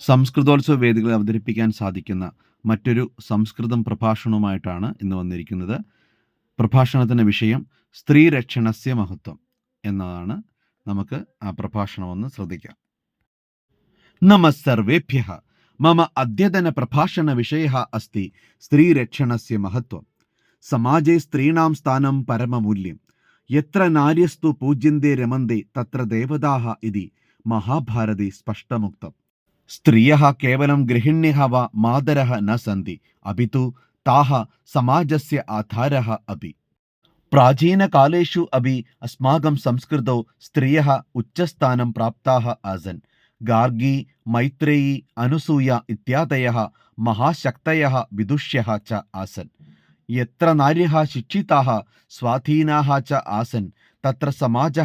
സംസ്കൃതോത്സവ വേദികളിൽ അവതരിപ്പിക്കാൻ സാധിക്കുന്ന മറ്റൊരു സംസ്കൃതം പ്രഭാഷണവുമായിട്ടാണ് ഇന്ന് വന്നിരിക്കുന്നത്. പ്രഭാഷണത്തിന്റെ വിഷയം സ്ത്രീ രക്ഷണസ്യ മഹത്വം എന്നതാണ്. നമുക്ക് ആ പ്രഭാഷണം ഒന്ന് ശ്രദ്ധിക്കാം. നമസ്സർവേഭ്യ മമ അദ്യതന പ്രഭാഷണ വിഷയ അസ്തി സ്ത്രീരക്ഷണസ്യ മഹത്വം. സമാജെ സ്ത്രീണാം സ്ഥാനം പരമമൂല്യം. എത്ര നാര്യസ്തു പൂജ്യന്തേ രമന്തേ തത്ര ദേവതാഹ ഇതി മഹാഭാരതി സ്പഷ്ടമുക്തം. स्त्रियः केवलं गृहिण्य वा मातरः न अभी तो तु से आधार अभी प्राचीन प्राचीनकालेषु अभी अस्माक संस्कृत स्त्रियः उच्चस्थानं प्राप्त आसन गागी मैत्रेयी अनुसूया इत्यादयः महाशक्त विदुष्य च आसन् यत्र नार्यः शिक्षिताः च आसन त्र सज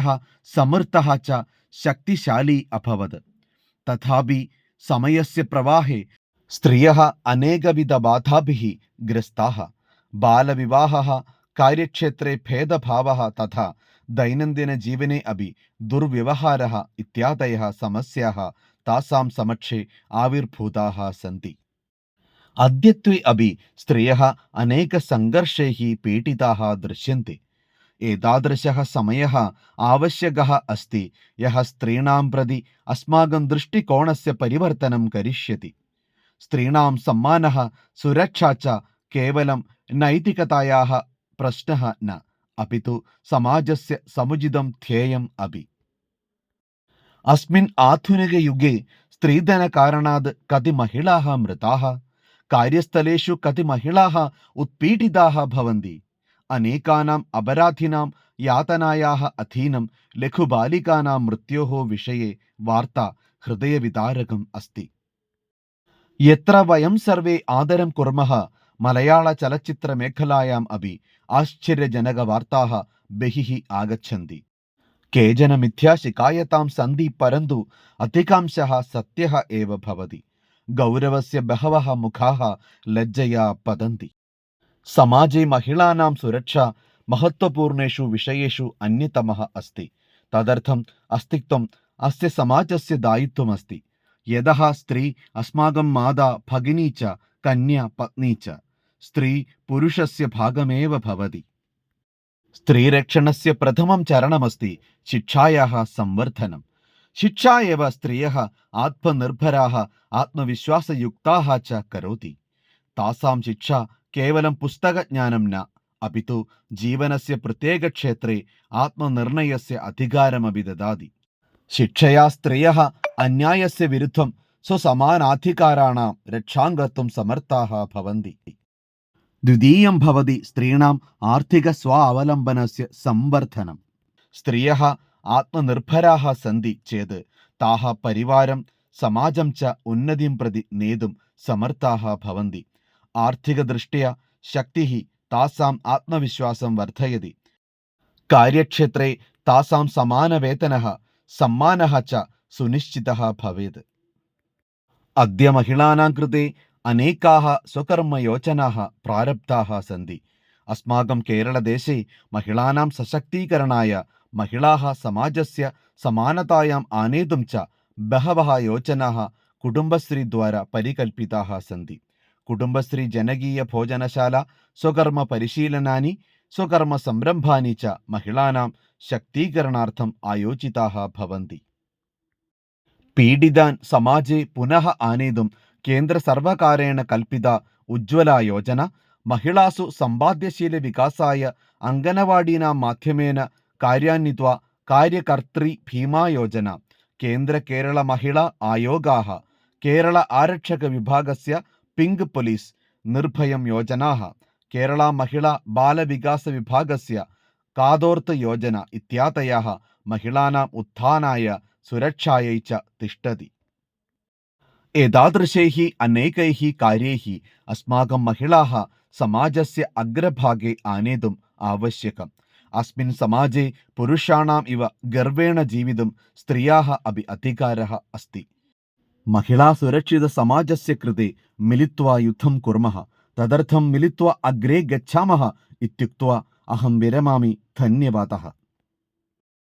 समर्थ च शक्तिशाली अभवत् तथापि समयस्य प्रवाहे स्त्रियः अनेकविधबाधाभिः ग्रस्ताः। बालविवाहः, कार्यक्षेत्रे भेदभावः तथा दैनन्दिनजीवने अपि दुर्व्यवहारः इत्यादयः समस्याः तासां समक्षे आविर्भूताः सन्ति। अद्यत्वे अपि स्त्रियः अनेकसङ्घर्षैः पीडिताः दृश्यन्ते। एतादृशः समयः आवश्यकः अस्ति यः स्त्रीणां प्रति अस्माकं दृष्टिकोणस्य परिवर्तनं करिष्यति स्त्रीणां सम्मानः सुरक्षा च केवलं नैतिकतायाः प्रश्नः न अपि तु समाजस्य समुचितं ध्येयम् अपि अस्मिन् आधुनिकयुगे स्त्रीधनकारणात् कति महिलाः मृताः कार्यस्थलेषु कति महिलाः उत्पीडिताः भवन्ति अनेकानाम् अपराधिनां यातनायाः अधीनं लघुबालिकानां मृत्योः विषये वार्ता हृदयविदारकम् अस्ति यत्र वयं सर्वे आदरं कुर्मः मलयाळचलच्चित्रमेखलायाम् अपि आश्चर्यजनकवार्ताः बहिः आगच्छन्ति केचन मिथ्याशिकायतां सन्ति परन्तु अधिकांशः सत्यः एव भवति गौरवस्य बहवः मुखाः लज्जया पतन्ति समाजे महिलानां सुरक्षा महत्त्वपूर्णेषु विषयेषु अन्यतमः अस्ति। तदर्थम् अस्तित्वम् अस्य समाजस्य दायित्वमस्ति। यतः स्त्री अस्माकं माता भगिनी च, कन्या पत्नी च, स्त्री पुरुषस्य भागमेव भवति। स्त्रीरक्षणस्य प्रथमं चरणमस्ति शिक्षायाः संवर्धनं। शिक्षा एव स्त्रियः आत्मनिर्भराः, आत्मविश्वासयुक्ताः च करोति। तासां शिक्षा കേവലം പുസ്തകജ്ഞാനം ന. അപിതു ജീവനസ്യ പ്രത്യേകക്ഷേത്രേ ആത്മനിർണയസ്യ അധികാരമപി ദദാതി. ശിക്ഷയാ സ്ത്രീയ അന്യായസ്യ വിരുദ്ധം സ്വസമാനാധികാരാണാം രക്ഷാംഗത്വം സമർത്ഥാഹ ഭവന്തി. ദ്വിതീയം ഭവതി സ്ത്രീണാം ആർത്ഥിക സ്വാവലംബനസ്യ സംവർദ്ധനം. സ്ത്രീയ ആത്മനിർഭരാഹ സന്തി ചേത് താഹ പരിവാരം സമാജം ച ഉന്നതിം പ്രതി നേതും സമർത്ഥാഹ ഭവന്തി. ആർത്ഥികദൃഷ്ട്യാ ശക്തി താസാം ആത്മവിശ്വാസം വർദ്ധയതി കാര്യക്ഷേത്രേ താസാം സമാനവേതന സമ്മാന ച സുനിശ്ചിത ഭവേത്. അദ്യ മഹിളാനാം കൃതേ അനേകാഹ സ്വകർമ്മയോജനാഹ പ്രാരബ്ധാഹ സന്തി അസ്മാകം കേരളദേശേ മഹിളാനാം സശക്തീകരണായ മഹിളാഹ സമാജസ്യ സമാനതായാം ആനേതും ച ബഹവഹ യോജനാഹ കുടുംബശ്രീദ്വാര പരികൽപ്പിതാഹ സന്തി കുടുംബശ്രീ ജനകീയ ഭോജനശാല സ്വകർമ്മ പരിശീലനാനി സ്വകർമ്മ സംരംഭാനി ച മഹിളാനാം ശക്തീകരണാർത്ഥം ആയോജിതാഹ ഭവന്തി. പീഡിതാൻ സമാജെ പുനഃ ആനേതും കേന്ദ്ര സർവകാരേണ കൽപ്പിത ഉജ്ജ്വല യോജന മഹിളാസു സമ്പാദ്യശീല വികാസായ അംഗനവാടീനാം മാധ്യമേന കാര്യാന്വിത്വ കാര്യകർത്തി ഭീമാ യോജന കേന്ദ്ര കേരള മഹിളാ ആയോഗാഹ കേരള ആരക്ഷക വിഭാഗസ്യ केरळ आरक्षकविभागस्य पिङ्क् पोलीस् निर्भयं योजनाः केरळा महिला बालविकासविभागस्य कादोर्तयोजना इत्यादयः महिलानाम् उत्थानाय सुरक्षायै च तिष्ठति एतादृशैः अनेकैः कार्यैः अस्माकं महिलाः समाजस्य अग्रभागे आनेतुम् आवश्यकम् अस्मिन् समाजे पुरुषाणाम् इव गर्वेण जीवितुं स्त्रियाः अपि अधिकारः अस्ति महिलासुरक्षितसमाजस्य कृते मिलित्वा युद्धं कुर्मः तदर्थं मिलित्वा अग्रे गच्छामः इत्युक्त्वा अहं विरमामि धन्यवादः